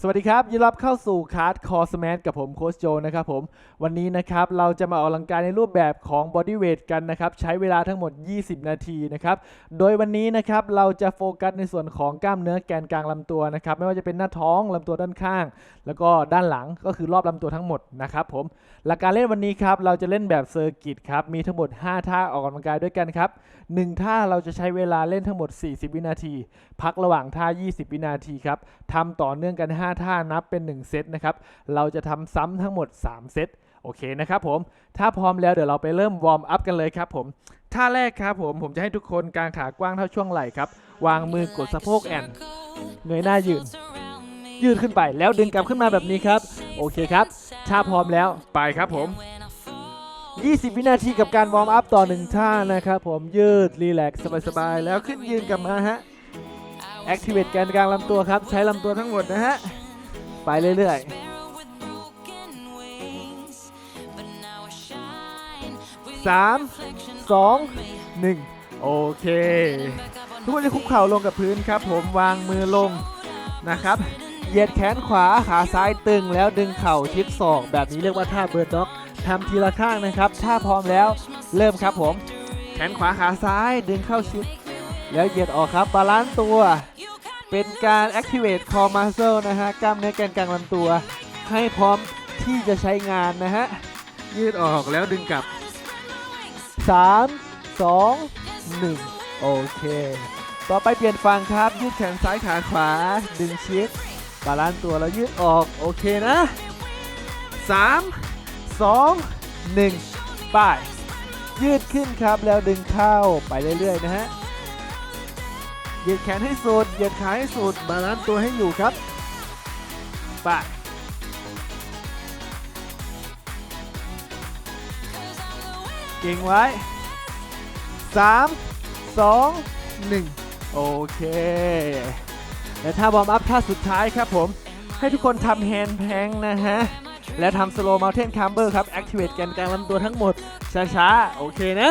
สวัสดีครับยินดีรับเข้าสู่คาร์ดคอร์สแมนกับผมโค้ชโจนะครับผม วันนี้นะครับเราจะมาออกกำลังกายในรูปแบบของบอดี้เวทกันนะครับ ใช้เวลาทั้งหมด 20 นาทีนะครับ โดยวันนี้นะครับเราจะโฟกัสในส่วนของกล้ามเนื้อแกนกลางลำตัวนะครับ ไม่ว่าจะเป็นหน้าท้องลำตัวด้านข้าง แล้วก็ด้านหลังก็คือรอบลำตัวทั้งหมดนะครับผมหลักการเล่นวันนี้ครับเราจะเล่นแบบเซอร์กิตครับมีทั้งหมด 5 ท่าออกกำลังกายด้วยกันครับ1ท่าเราจะใช้เวลาเล่นทั้งหมด 40 วินาที พักระหว่างท่า 20 วินาทีครับทำต่อเนื่องกัน 5ท่านับเป็น 1 เซตนะครับ เราจะทำซ้ำทั้งหมด 3 เซตโอเคนะครับผม ถ้าพร้อมแล้วเดี๋ยวเราไปเริ่มวอร์มอัพกันเลยครับผม ท่าแรกครับผม ผมจะให้ทุกคนกางขากว้างเท่าช่วงไหล่ครับ วางมือกดสะโพกแอนเงยหน้ายืน ยืดขึ้นไปแล้วดึงกลับขึ้นมาแบบนี้ครับ โอเคครับ ถ้าพร้อมแล้วไปครับผม 20 วินาทีกับการวอร์มอัพต่อหนึ่งท่านะครับผม ยืดรีแลกซ์สบายๆ แล้วขึ้นยืนกลับมาฮะ Activate แกนกลางลำตัวครับ ใช้ลำตัวทั้งหมดนะฮะ ไปเรื่อยๆสามสองหนึ่งโอเค ทุกคนจะคุกเข่าลงกับพื้นครับผมวางมือลงนะครับเหยียดแขนขวาขาซ้ายตึงแล้วดึงเข่าชิดศอกแบบนี้เรียกว่าท่าเบิร์ดด็อกทำทีละข้างนะครับถ้าพร้อมแล้วเริ่มครับผม แขนขวาขาซ้ายดึงเข้าชิด แล้วเหยียดออกครับบาลานซ์ตัว เป็นการ activate core muscle นะฮะ กล้ามเนื้อแกนกลางลำตัว ให้พร้อมที่จะใช้งานนะฮะ ยืดออกแล้วดึงกลับ 3 2 1 โอเค ต่อไปเปลี่ยนฝั่งครับ ยืดแขนซ้ายขาขวา ดึงชิดบาลานซ์ตัวแล้วยืดออก โอเคนะ 3 2 1 ไป้ายยืดขึ้นครับแล้วดึงเข้าไปเรื่อยๆนะฮะเห ยียดแขนให้สุดเหยียดขาให้สุด บาลานซ์ตัวให้อยู่ครับไปเก่งไว้ 3 2 1 โอเคและท่าวอร์มอัพท่าสุดท้ายครับผม ให้ทุกคนทำแฮนด์แพงนะฮะ และทำสโลว์ม u ลเทนคัมเบอร์ครับ activate แกนกลางลำตัวทั้งหมด ช้าๆ โอเคนะ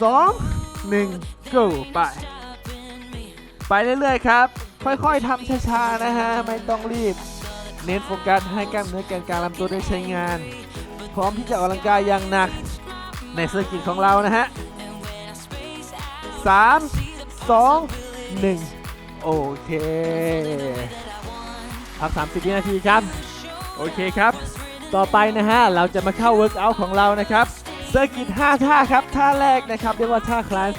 2 1 go ไป ไปเรื่อยๆครับ ค่อยๆทำช้าๆนะฮะ ไม่ต้องรีบ เน้นโฟกัสให้กล้ามเนื้อแกนกลางลำตัวได้ใช้งาน พร้อมที่จะออกกำลังกายอย่างหนัก ในเซอร์กิตของเรานะฮะ3 2 1โอเคพัก30วินาทีครับ โอเคครับ ต่อไปนะฮะ เราจะมาเข้าเวิร์กอัลของเรานะครับเซอร์กิต5ท่าครับ ท่าแรกนะครับ เรียกว่าท่าคลาส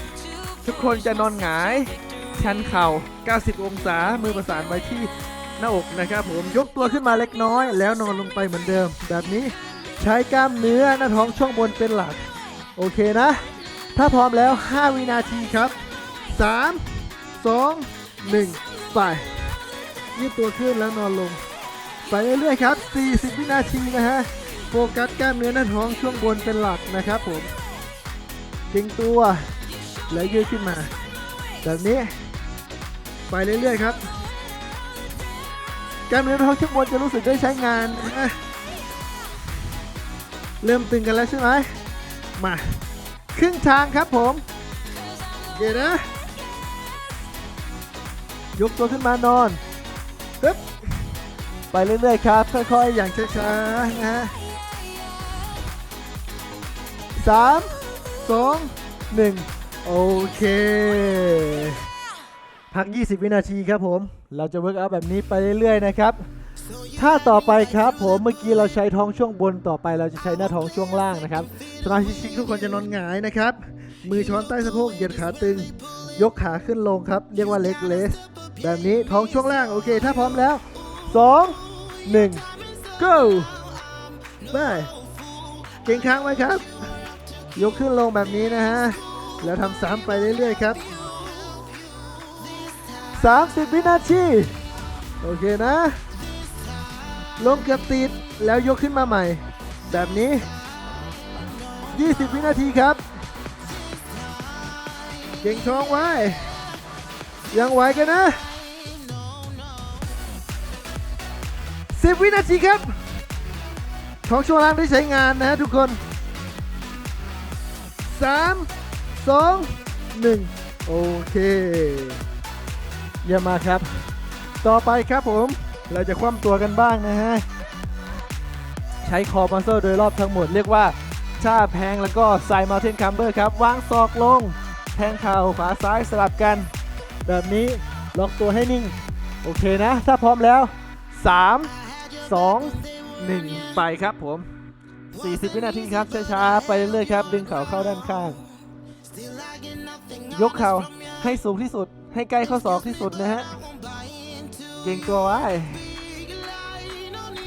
ทุกคนจะนอนหงาย ชันเข่า 90 องศา มือประสานไว้ที่หน้าอกนะครับผม ยกตัวขึ้นมาเล็กน้อย แล้วนอนลงไปเหมือนเดิม แบบนี้ใช้กล้ามเนื้อหน้าท้องช่วงบนเป็นหลัก โอเคนะ ถ้าพร้อมแล้ว 5 วินาทีครับ 3 2 1 ไป ยืดตัวขึ้นแล้วนอนลง ไปเรื่อยๆครับ 40 วินาทีนะฮะ โฟกัสกล้ามเนื้อหน้าท้องช่วงบนเป็นหลักนะครับผมเก่งตัว แล้วยืดขึ้นมา แบบนี้ ไปเรื่อยๆครับกล้ามเนื้อท้องช่วงบนจะรู้สึกได้ใช้งานนะเริ่มตึงกันแล้วใช่ไหมมาครึ่งทางครับผมเดี๋ยวนะ ยกตัวขึ้นมานอนปึ๊บไปเรื่อยๆครับ ค่อยๆ อย่างช้าๆ นะฮะสามสองหนึ่งโอเค พัก 20 วินาทีครับผม เราจะเวิร์กอัพแบบนี้ไปเรื่อยๆนะครับถ้าต่อไปครับผมเมื่อกี้เราใช้ท้องช่วงบนต่อไปเราจะใช้หน้าท้องช่วงล่างนะครับสมาชิกทุกคนจะนอนหงายนะครับ มือช้อนใต้สะโพกเหยียดขาตึง ยกขาขึ้นลงครับ เรียกว่าเล็กเลส แบบนี้ท้องช่วงล่างโอเค ถ้าพร้อมแล้ว 2 1 go ไปเก่งค้างไว้ครับ ยกขึ้นลงแบบนี้นะฮะแล้วทำซ้ำไปเรื่อยๆครับ 30 วินาที โอเคนะ ลงเกือบติดแล้วยกขึ้นมาใหม่ แบบนี้ 20 วินาทีครับ เก่งท้องไว้ ยังไหวกันนะ 10 วินาทีครับท้องช่วงล่างได้ใช้งานนะฮะทุกคน 3 2 1 โอเค เยี่ยมมากครับ ต่อไปครับผม เราจะคว่ำตัวกันบ้างนะฮะ ใช้คอมาเซอร์โดยรอบทั้งหมดเรียกว่าชาแพงแล้วก็ไซมาเทนคัมเบอร์ครับ วางศอกลง แทงเข่าขวาซ้ายสลับกัน แบบนี้ล็อกตัวให้นิ่ง โอเคนะ ถ้าพร้อมแล้ว 3 2 1 ไปครับผม 40 วินาทีครับ ช้าๆ ไปเรื่อยๆครับ ดึงเข่าเข้าด้านข้าง ยกเข่าให้สูงที่สุด ให้ใกล้ข้อศอกที่สุดนะฮะเก่งตัวไว้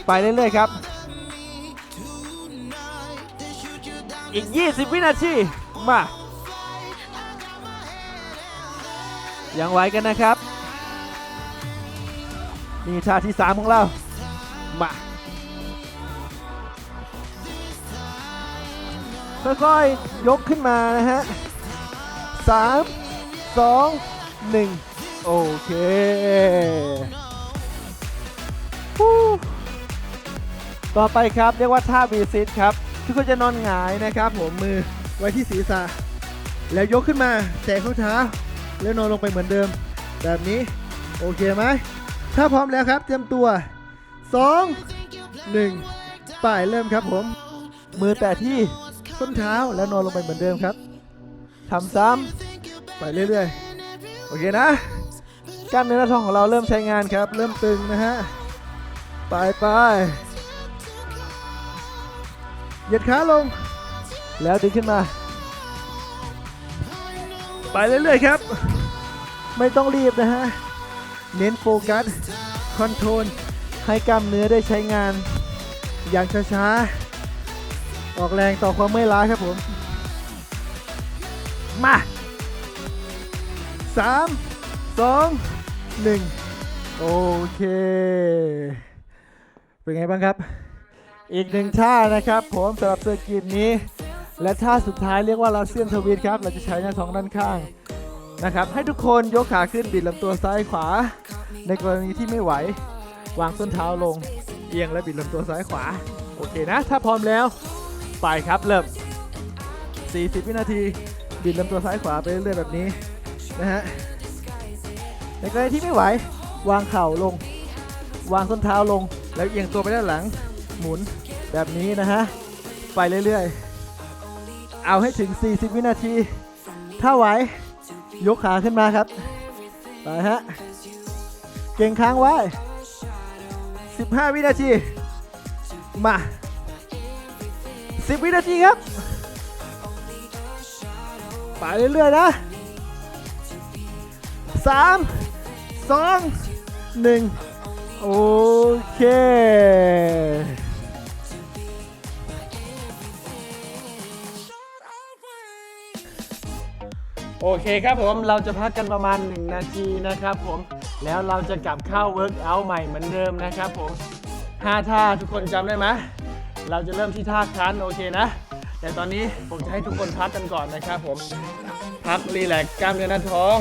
ไปเรื่อยๆครับ อีก 20 วินาที มา ยังไหวกันนะครับ นี่ท่าที่ 3 ของเรา มาค่อยๆยกขึ้นมานะฮะ 3 2 1โอเคต่อไปครับเรียกว่าท่าบีซิตครับ ทุกคนจะนอนหงายนะครับผมมือไว้ที่ศีรษะ แล้วยกขึ้นมาแตะข้อเท้า แล้วนอนลงไปเหมือนเดิม แบบนี้ โอเคไหม ถ้าพร้อมแล้วครับ เตรียมตัว 2 1ไปเริ่มครับผม มือแตะที่ส้นเท้าแล้วนอนลงไปเหมือนเดิมครับทำซ้ำไปเรื่อยๆ โอเคนะกล้ามเนื้อหน้าท้องของเราเริ่มใช้งานครับ เริ่มตึงนะฮะไปไปเหยียดขาลง แล้วดึงขึ้นมา ไปเรื่อยๆครับ ไม่ต้องรีบนะฮะ เน้นโฟกัส คอนโทรล ให้กล้ามเนื้อได้ใช้งาน อย่างช้าๆ ออกแรงต่อความเมื่อยล้าครับผม มา 3 2 1 โอเค เป็นไงบ้างครับ อีกหนึ่งท่านะครับผมสำหรับเซอร์กิตนี้ และท่าสุดท้ายเรียกว่าลัสเซียนทวิตครับ เราจะใช้หน้าท้องด้านข้างนะครับ ให้ทุกคนยกขาขึ้นบิดลำตัวซ้ายขวา ในกรณีที่ไม่ไหว วางส้นเท้าลง เอียงและบิดลำตัวซ้ายขวา โอเคนะ ถ้าพร้อมแล้ว ไปครับเริ่ม 40 วินาที บิดลำตัวซ้ายขวาไปเรื่อยๆแบบนี้ นะฮะในกรณีที่ไม่ไหว วางเข่าลง วางส้นเท้าลง แล้วเอียงตัวไปด้านหลัง หมุนแบบนี้นะฮะ ไปเรื่อยๆ เอาให้ถึง 40 วินาที ถ้าไหว ยกขาขึ้นมาครับ ไปฮะ เก่งค้างไว้ 15 วินาที มา 10 วินาทีครับ ไปเรื่อยๆนะ 3 2 1 โอเคโอเคครับผมเราจะพักกันประมาณ 1 นาทีนะครับผมแล้วเราจะกลับเข้าเวิร์กอัลใหม่เหมือนเดิมนะครับผม5ท่าทุกคนจำได้ไหมเราจะเริ่มที่ท่าคันโอเคนะ แต่ตอนนี้ผมจะให้ทุกคนพักกันก่อนนะครับผมพักรีแลกซ์กล้ามเนื้อหน้าท้อง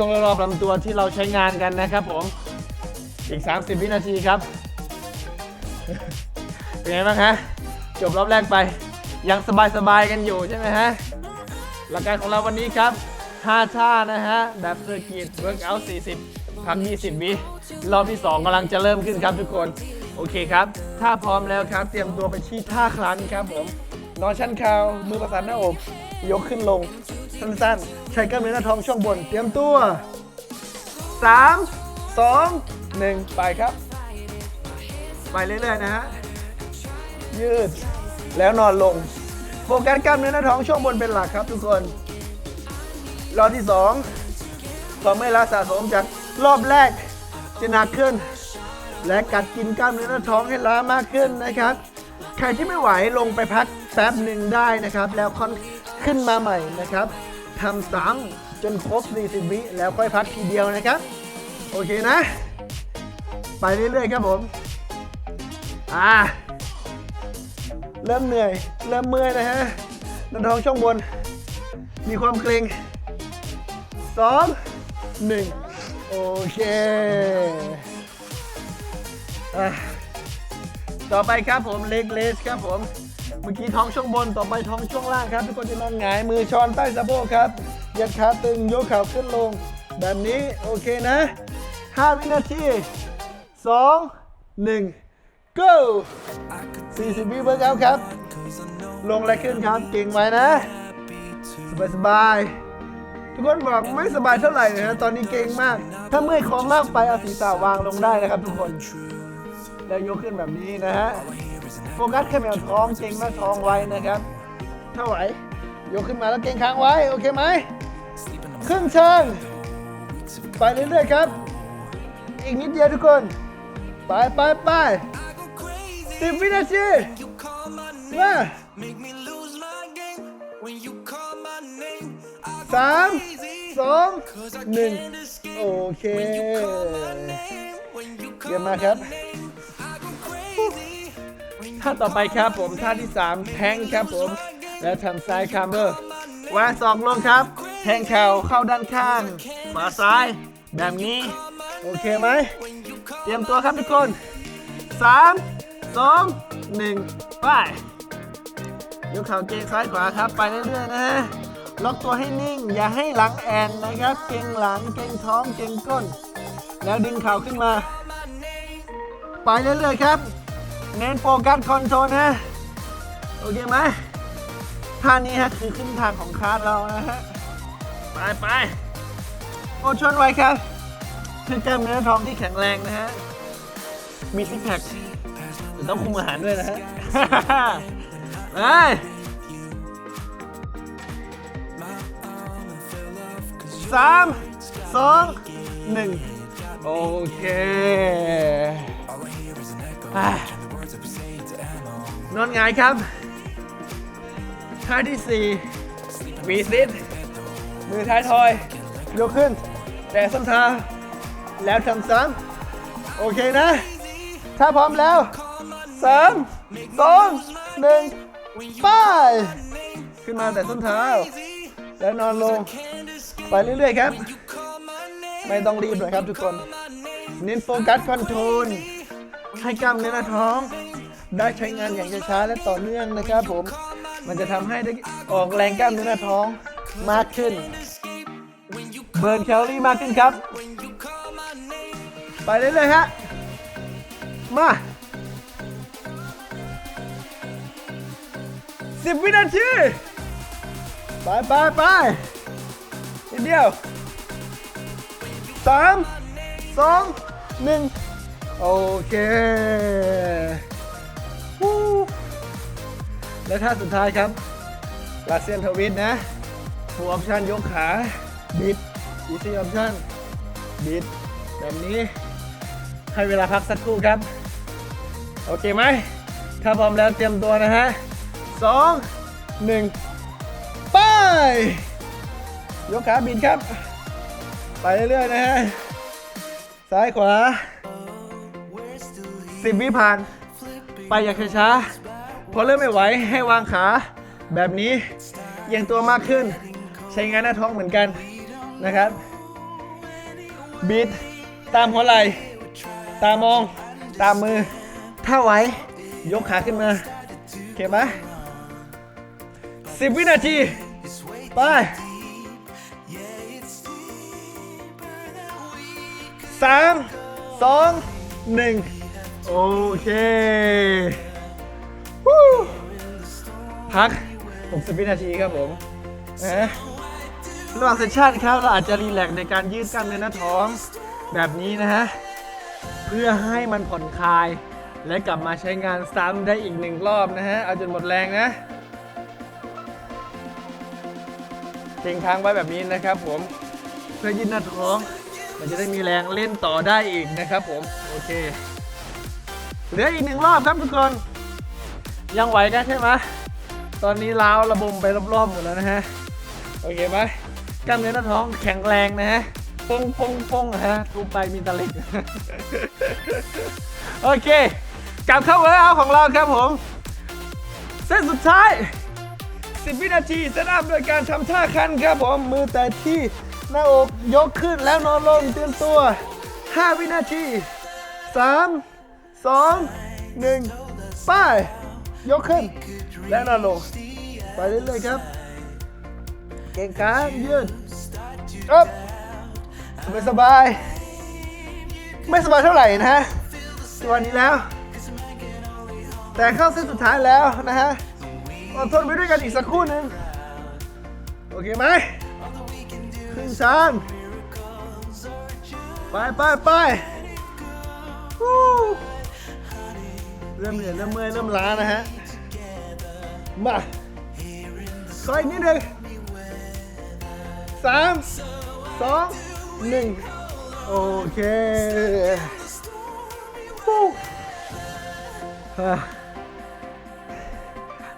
ช่วงรอบลำตัวที่เราใช้งานกันนะครับผม อีก 30 วินาทีครับ เป็นไงบ้างฮะ จบรอบแรกไป ยังสบายๆกันอยู่ใช่ไหมฮะ หลักการของเราวันนี้ครับ 5 ท่านะฮะ แบบเซอร์กิตเวิร์กอัล40 พัก 20 วิรอบที่ 2กำลังจะเริ่มขึ้นครับทุกคน โอเคครับ ถ้าพร้อมแล้วครับ เตรียมตัวไปที่ท่าคลันครับผม นอนชั้นเข่ามือประสานหน้าอก ยกขึ้นลง สั้นๆ ใช้กล้ามเนื้อหน้าท้องช่วงบน เตรียมตัว 3 2 1 ไปครับ ไปเรื่อยๆนะฮะ ยืด แล้วนอนลง โฟกัสกล้ามเนื้อหน้าท้องช่วงบนเป็นหลักครับทุกคนรอบที่สองความไม่ล้าสะสมจากรอบแรกจะหนักขึ้น และกัดกินกล้ามเนื้อหน้าท้องให้ล้ามากขึ้นนะครับ ใครที่ไม่ไหวลงไปพักแป๊บหนึ่งได้นะครับ แล้วค่อน ขึ้นมาใหม่นะครับทำซ้ำจนครบ 40 วิแล้วค่อยพักทีเดียวนะครับ โอเคนะ ไปเรื่อยๆครับผม อ่า เริ่มเหนื่อย เริ่มเมื่อยนะฮะน้าท้องช่องบน มีความเกรงสองหนึ่งโอเคอะต่อไปครับผมเล็กเลสครับผม เมื่อกี้ท้องช่วงบนต่อไปท้องช่วงล่างครับ ทุกคนจะนอนหงายมือช้อนใต้สะโพกครับยียดขาตึงยกเข่าขึ้นลง แบบนี้โอเคนะ 5 วินาทีสองหนึ่ง go 40 วิเบิร์กเอาครับ ลงอะขึ้นครับเก่งไว้นะ สบายสบายๆทุกคนบอกไม่สบายเท่าไหร่นะตอนนี้เก่งมาก ถ้าเมื่อยคอมากไปเอาศีรษะวางลงได้นะครับทุกคน แล้วยกขึ้นแบบนี้นะฮะ โฟกัสแค่แมวท้องเก่งหน้าท้องไว้นะครับ ถ้าไหว ยกขึ้นมาแล้วเก่งค้างไว้ โอเคไหมครึ่งเชิงไปเรื่อยๆครับ อีกนิดเดียวทุกคน ไปไปไปสิบวินาทีมาสามสองหนึ่งโอเค เยี่ยมมากครับ ท่าต่อไปครับผมท่าที่ 3 แทงครับผม แล้วทำซ้ายคามเบอร์วางศอกลงครับ แทงเข่าเข้าด้านข้างขวาซ้าย แบบนี้ โอเคไหม เตรียมตัวครับทุกคน 3 2 1 ไปยกเข่าเกงซ้ายขวาครับ ไปเรื่อยๆนะฮะล็อกตัวให้นิ่ง อย่าให้หลังแอนนะครับ เกงหลัง เกงท้อง เกงก้น แล้วดึงเข่าขึ้นมา ไปเรื่อยๆครับ เน้นโฟกัสคอนโทรลนะ โอเคไหมท่านี้ฮะคือขึ้นทางของคลาสเรานะฮะ ไปไปๆอดชนไว้ครับเพื่อกล้ามเนื้อท้องที่แข็งแรงนะฮะ มีซิกแพคแต่ต้องคุมอาหารด้วยนะฮะไปสามสองหนึ่งโอเคอะ นอนงายครับท่าที่สี่วีซิดมือท้ายทอย ยกขึ้น แต่ส้นเท้าแล้วทำซ้ำโอเคนะ ถ้าพร้อมแล้วสามสองหนึ่งไปขึ้นมาแต่ส้นเท้า แล้วนอนลง ไปเรื่อยๆครับ ไม่ต้องรีบเลยครับทุกคน เน้นโฟกัสคอนโทรลให้กล้ามเนื้อหน้าท้อง ได้ใช้งานอย่างช้าๆและต่อเนื่องนะครับผม มันจะทำให้ได้ออกแรงกล้ามเนื้อหน้าท้องมากขึ้น เบิร์นแคลอรี่มากขึ้นครับ ไปเรื่อยๆฮะ มาสิบวินาที ไปไปไปนิดเดียวสามสองหนึ่งโอเค และท่าสุดท้ายครับลาเซียนทวิตนะฟูออปชันยกขา บิดอีซี่ออปชันบิด แบบนี้ ให้เวลาพักสักครู่ครับ โอเคไหม ถ้าพร้อมแล้วเตรียมตัวนะฮะสองหนึ่งไปยกขาบิดครับ ไปเรื่อยๆนะฮะ ซ้ายขวาสิบวิผ่าน ไปอย่างช้าๆ อเริ่มไม่ไหวให้วางขา แบบนี้เอียงตัวมากขึ้น ใช้งานหน้าท้องเหมือนกันนะครับบิดตามหัวไหล่ตามอง ตามมือ ถ้าไหวยกขาขึ้นมาโอเคไหมสิบวินาที ไปสามสองหนึ่งโอเค พัก60วินาทีครับผมนะระหว่างเซสชันครับเราอาจจะรีแลกซ์ในการยืดกล้ามเนื้อหน้าท้องแบบนี้นะฮะ เพื่อให้มันผ่อนคลาย และกลับมาใช้งานซ้ำได้อีกหนึ่งรอบนะฮะ เอาจนหมดแรงนะเก่งค้างไว้แบบนี้นะครับผมเพื่อยืดหน้าท้อง มันจะได้มีแรงเล่นต่อได้อีกนะครับผม โอเคเหลืออีกหนึ่งรอบครับทุกคน ยังไหวกันใช่ไหมตอนนี้ล้าวระบมไปรอบๆหมดแล้วนะฮะ โอเคไหมกล้ามเนื้อหน้าท้องแข็งแรงนะฮะปงปงปงฮะทุบไปมีตะล็กโอเค กลับเข้าเวิร์เอาของเราครับผม เส้นสุดท้าย 10 วินาทีเซตอัพโดยการทำท่าคันครับผม มือแต่ที่หน้าอกยกขึ้นแล้วนอนลงเตรียมตัว 5 วินาที 3 2 1 ไป ยกขึ้น และนอนลง ไปเรื่อยๆครับ เก่งขายืดครับสบายสบายๆไม่สบายเท่าไหร่นะฮะตัวนี้แล้ว แต่เข้าเส้นสุดท้ายแล้วนะฮะอดทนไปด้วยกันอีกสักครู่หนึ่งโอเคไหมขึ้นชันไปไปไป เริ่มเหนื่อยเริ่มเมื่อยเริ่มล้านะฮะ มาขออีกนิดหนึ่งสามสองหนึ่งโอเค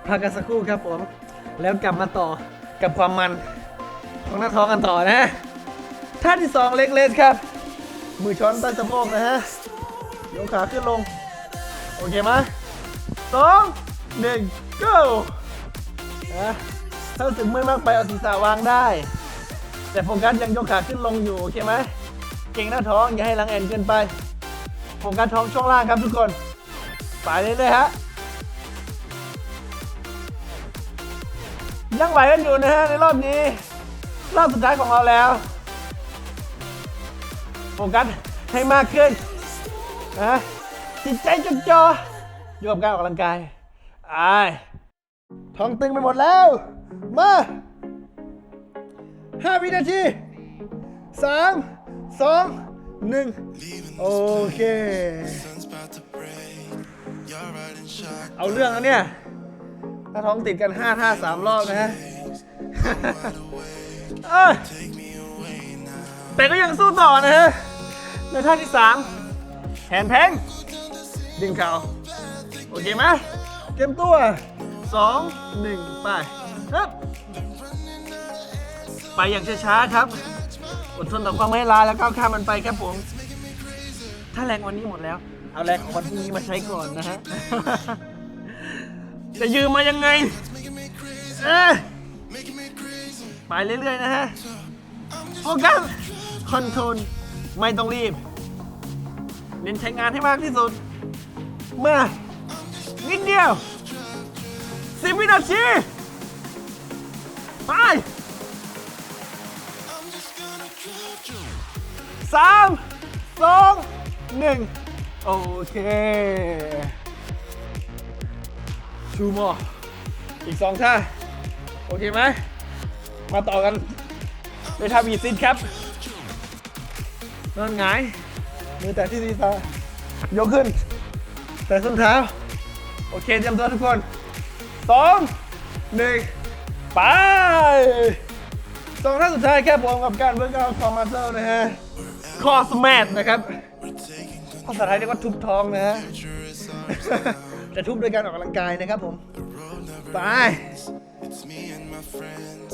พักกันสักครู่ครับผม แล้วกลับมาต่อกับความมันของหน้าท้องกันต่อนะฮะท่าที่สองเล็กเลสครับ มือช้อนใต้สะโพกนะฮะยกขาขึ้นลง โอเคไหมสองหนึ่ง go นะถ้ารู้สึกเมื่อยมากไปเอาศีรษะวางได้ แต่โฟกัสยังยกขาขึ้นลงอยู่ โอเคไหมเก่งหน้าท้อง อย่าให้หลังแอนเกินไปโฟกัสท้องช่วงล่างครับทุกคน ไปเรื่อยๆฮะยังไหวกันอยู่นะฮะในรอบนี้ รอบสุดท้ายของเราแล้วโฟกัสให้มากขึ้นนะ จิตใจจดจ่ออยู่กับการออกกำลังกายไอ้ายท้องตึงไปหมดแล้ว มาห้าวินาทีสามสองหนึ่งโอเค เอาเรื่องแล้วเนี่ย ถ้าท้องติดกัน5ท่า3รอบนะฮะแต่ก็ยังสู้ต่อนะฮะในท่าที่3แขนแพง ดึงเข่าโอเคไหมเตรียมตัว2 1ไปฮึบไปอย่างช้าๆครับ อดทนต่อความไม่ลาแล้วก้าวข้ามมันไปครับผม ถ้าแรงวันนี้หมดแล้ว เอาแรงของวันพรุ่งนี้มาใช้ก่อนนะฮะ จะยืมมายังไงเอ้ยไปเรื่อยๆนะฮะโฟกัสคอนโทรลไม่ต้องรีบ เน้นใช้งานให้มากที่สุด มา นิดเดียวสิบวินาที ไปสามสองหนึ่งโอเค ชูมออีกสองท่า โอเคไหม มาต่อกันด้วยท่าวีซิทครับ นอนหงาย มือแตะที่ศีรษะยกขึ้น แต่ส้นเท้า โอเคเตรียมตัวทุกคนสองหนึ่งไปสองท่าสุดท้ายครับผมกับการเวิร์กอัพคอร์มัสเซลนะฮะคอสแมทนะครับภาษาไทยเรียกว่าทุบท้องนะฮะจะทุบโดยการออกกำลังกายนะครับผมไป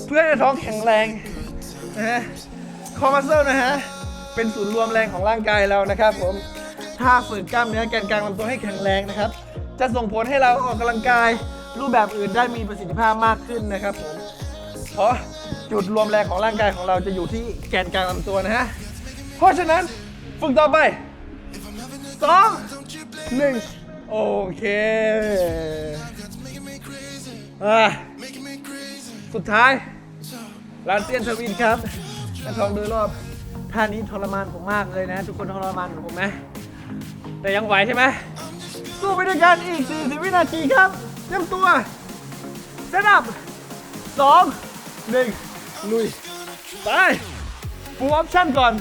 เพื่อให้ท้องแข็งแรงนะฮะคอมัสเซลนะฮะเป็นศูนย์รวมแรงของร่างกายเรานะครับผม ถ้าฝึกกล้ามเนื้อแกนกลางลำตัวให้แข็งแรงนะครับ จะส่งผลให้เราออกกำลังกาย รูปแบบอื่นได้มีประสิทธิภาพมากขึ้นนะครับผมเพราะจุดรวมแรงของร่างกายของเราจะอยู่ที่แกนกลางลำตัวนะฮะเพราะฉะนั้นฝึกต่อไปสองหนึ่งโอเคอะ Making me crazy. สุดท้ายลานเซียนทวินครับหน้าท้องดยรอบท่านี้ทรมานผมมากเลยนะ ทุกคนทรมานผมไหม แต่ยังไหวใช่ไหมสู้ไปด้วยกันอีก 40 วินาทีครับเตรียมตัวเซตอัพสองหนึ่งลุย ไปฟูลออปชั่นก่อน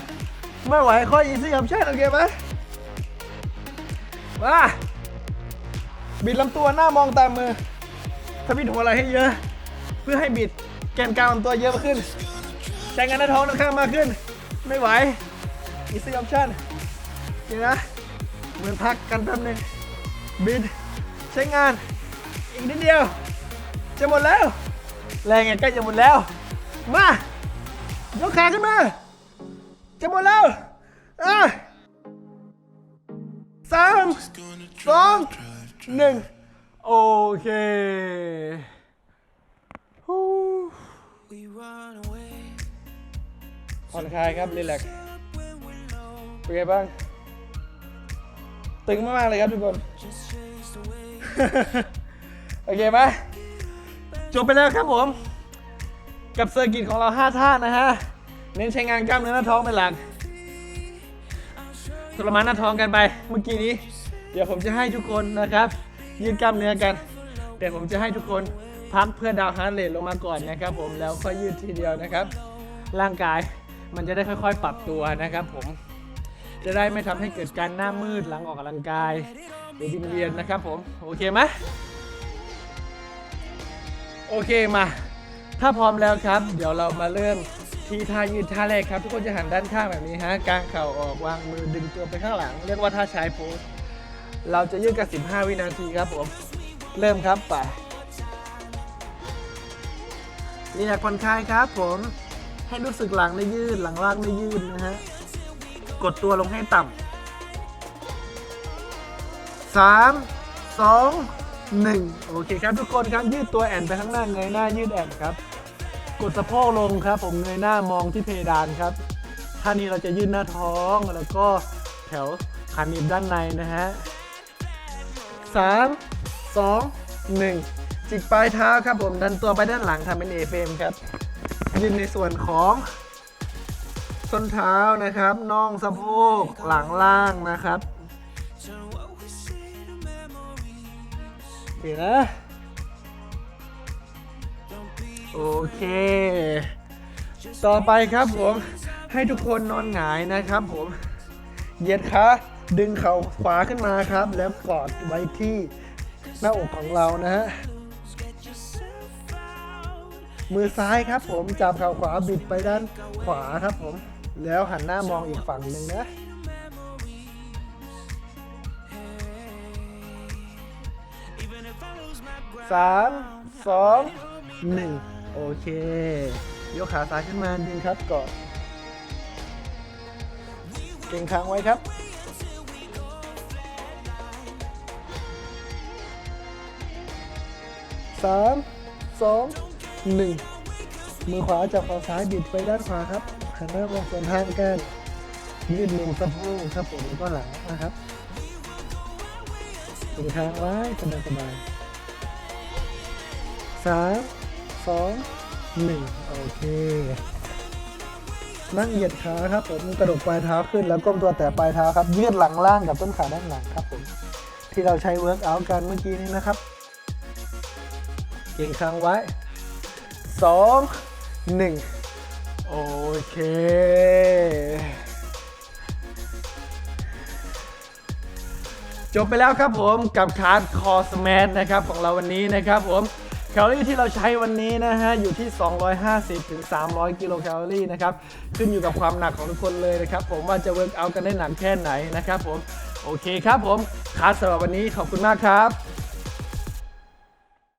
ไม่ไหวค่อยอีซี่ออปชั่นโอเคไหมมาบิดลำตัวหน้ามองตามมือทวิตหัวไหล่ให้เยอะ เพื่อให้บิดแกนกลางลำตัวเยอะขึ้นใช้งานหน้าท้องด้าข้างมากขึ้น ไม่ไหว easy option เดี๋ยวนะ มือนพักกันแป๊บนึงบิดใช้งาน อีกนิดเดียว จะหมดแล้ว แรงเนี่ยใกล้จะหมดแล้ว มายกขาขึ้นมา จะหมดแล้วอะสามสองหนึ่งโอเคฮู้ผ่อนคลายครับรีแลกซ์เป็นไงบ้าง ตึงมากๆเลยครับทุกคน โอเคไหมจบไปแล้วครับผม กับเซอร์กิตของเรา 5 ท่านะฮะ เน้นใช้งานกล้ามเนื้อหน้าท้องเป็นหลักทรมานหน้าท้องกันไป เมื่อกี้นี้ เดี๋ยวผมจะให้ทุกคนนะครับยืดกล้ามเนื้อกัน แต่ผมจะให้ทุกคนพักเพื่อดาวฮาร์ดเรทลงมาก่อนนะครับผมแล้วค่อยยืดทีเดียวนะครับ ร่างกายมันจะได้ค่อย ๆ ปรับตัวนะครับผม จะได้ไม่ทำให้เกิดการหน้ามืดหลังออกกำลังกายหรือวิงเวียนนะครับผม โอเคไหมโอเคมา ถ้าพร้อมแล้วครับ เดี๋ยวเรามาเริ่มที่ท่ายืดท่าแรกครับ ทุกคนจะหันด้านข้างแบบนี้ฮะกางเข่าออกวางมือดึงตัวไปข้างหลัง เรียกว่าท่าชายโพสเราจะยืดกัน 15 วินาทีครับผม เริ่มครับไปเรียกผ่อนคลายครับผมให้รู้สึกหลังได้ยืดหลังล่างได้ยืดนะฮะ กดตัวลงให้ต่ำสามสองหนึ่งโอเคครับทุกคนครับยืดตัวแอนไปข้างหน้าเงยหน้ายืดแอนครับ กดสะโพกลงครับ ผมเงยหน้ามองที่เพดานครับท่านี้เราจะยืดหน้าท้องแล้วก็แถวขาหนีบด้านในนะฮะสามสองหนึ่งจิกปลายเท้าครับผมดันตัวไปด้านหลังทำเป็นเอเฟมครับยืนในส่วนของ ส้นเท้านะครับน่องสะโพกหลังล่างนะครับโอเคนะโอเค ต่อไปครับผมให้ทุกคนนอนหงายนะครับผมเหยียดขาดึงเข่าขวาขึ้นมาครับ แล้วกอดไว้ที่หน้าอกของเรานะฮะมือซ้ายครับผมจับเข่าขวาบิดไปด้านขวาครับผม แล้วหันหน้ามองอีกฝั่งหนึ่งนะ สาม สอง หนึ่ง โอเคยกขาซ้ายขึ้นมาดึงครับก่อนเก่งค้างไว้ครับ สาม สอง หนึ่ง มือขวาจับข่าซ้ายบิดไปด้านขวาครับ หันหน้ามองสวนทางกันยืดลงสะโพกครับผมก็หลังนะครับเก่งค้างไว้สบายสบายสามสองหนึ่งโอเค นั่งเหยียดขาครับผมกระดกปลายเท้าขึ้นแล้วก้มตัวแต่ปลายเท้าครับยืดหลังล่างกับต้นขาด้านหลังครับผมที่เราใช้เวิร์กอัลกันเมื่อกี้นี้นะครับ เก่งค้างไว้สองหนึ่ง โอเค จบไปแล้วครับผมกับคาร์ดคอสแมนนะครับของเราวันนี้นะครับผมแคลอรี่ที่เราใช้วันนี้นะฮะอยู่ที่ 250ถึง300 กิโลแคลอรี่นะครับขึ้นอยู่กับความหนักของทุกคนเลยนะครับผมว่าจะเวิร์กเอากันได้หนักแค่ไหนนะครับผมโอเคครับผมคาร์ดสำหรับวันนี้ขอบคุณมากครับ